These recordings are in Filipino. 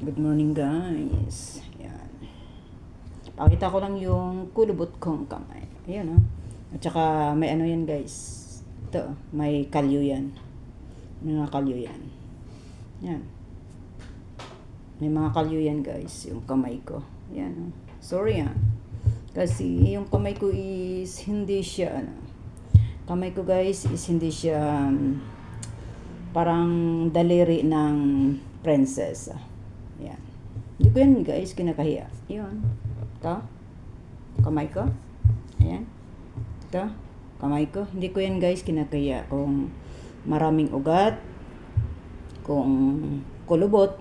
Good morning guys. Ayan. Pakita ko lang yung kulubot kong kamay. Ayan oh. At saka may ano yan guys. Ito, may kalyo yan. May mga kalyo yan. Yan. May mga kalyo yan guys, yung kamay ko. Yan oh. Sorry ah. Kasi yung kamay ko is hindi siya ano. Kamay ko guys is hindi siya um, parang daliri ng princess. Yan. Hindi ko yan guys kinakahiya. Yun. Ito. Kamay ko. Ayan. Ito. Kamay ko. Hindi ko yan guys kinakahiya. Kung maraming ugat, kung kulubot,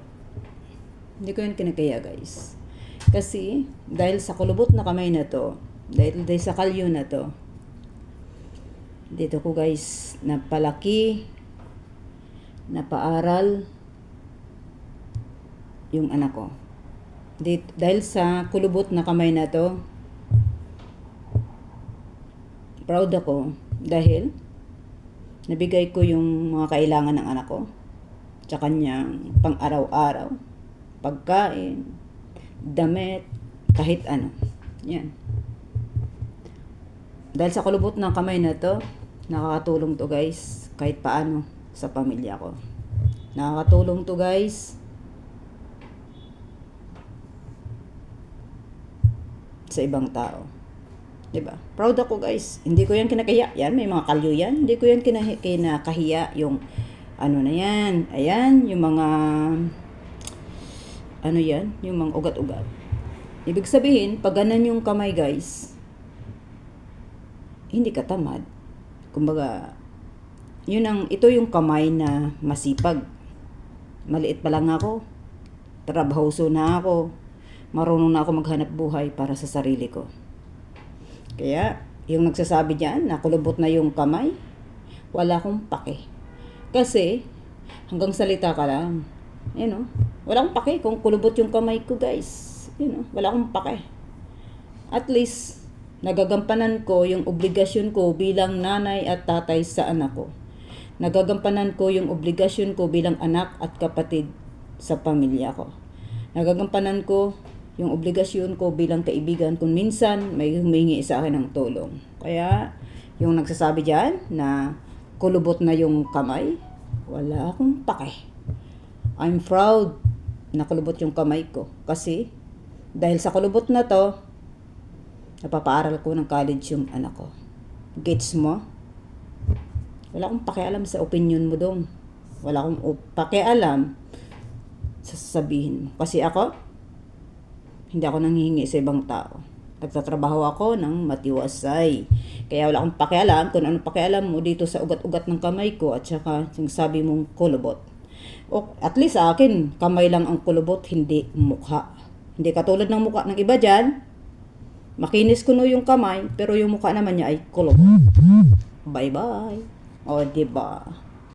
hindi ko yan kinakahiya guys. Kasi, dahil sa kulubot na kamay na to, dahil, dahil sa kalyo na to, dito ko guys, napalaki, napaaral, yung anak ko. Di, dahil sa kulubot na kamay na to, proud ako dahil nabigay ko yung mga kailangan ng anak ko sa kanyang pang-araw-araw, pagkain, damit, kahit ano. Yan. Dahil sa kulubot ng kamay na to, nakakatulong to guys, kahit paano sa pamilya ko. Nakakatulong to guys sa ibang tao. 'Di ba? Proud ako guys. Hindi ko 'yan kinakahiya. Yan, may mga kalyo 'yan. Hindi ko 'yan kinahi- kinakahiya yung ano na 'yan. Ayan, yung mga ano 'yan, yung mga ugat-ugat. Ibig sabihin, pag ganan yung kamay guys, hindi ka tamad. Kumbaga, yun ang, ito yung kamay na masipag. Maliit pa lang ako. Trabahoso na ako. Marunong na ako maghanap buhay para sa sarili ko. Kaya, yung nagsasabi diyan na kulubot na yung kamay, wala akong pake. Kasi, hanggang salita ka lang. You know, wala akong pake kung kulubot yung kamay ko, guys. You know, wala akong pake. At least, nagagampanan ko yung obligasyon ko bilang nanay at tatay sa anak ko. Nagagampanan ko yung obligasyon ko bilang anak at kapatid sa pamilya ko. Nagagampanan ko yung obligasyon ko bilang kaibigan kung minsan may humingi sa akin ng tulong. Kaya, yung nagsasabi dyan na kulubot na yung kamay, wala akong pake. I'm proud na kulubot yung kamay ko. Kasi, dahil sa kulubot na to, napapaaral ko ng college yung anak ko. Gets mo? Wala akong pakialam sa opinion mo dong. Wala akong pakialam sa sasabihin mo. Kasi ako, hindi ako nanghihingi sa ibang tao. Nagtatrabaho ako ng matiwasay. Kaya wala akong pakialam kung anong pakialam mo dito sa ugat-ugat ng kamay ko at saka yung sabi mong kulubot. O, at least sa akin, kamay lang ang kulubot, hindi mukha. Hindi katulad ng mukha ng iba dyan, makinis kuno yung kamay, pero yung mukha naman niya ay kulubot. Bye-bye. O, di ba?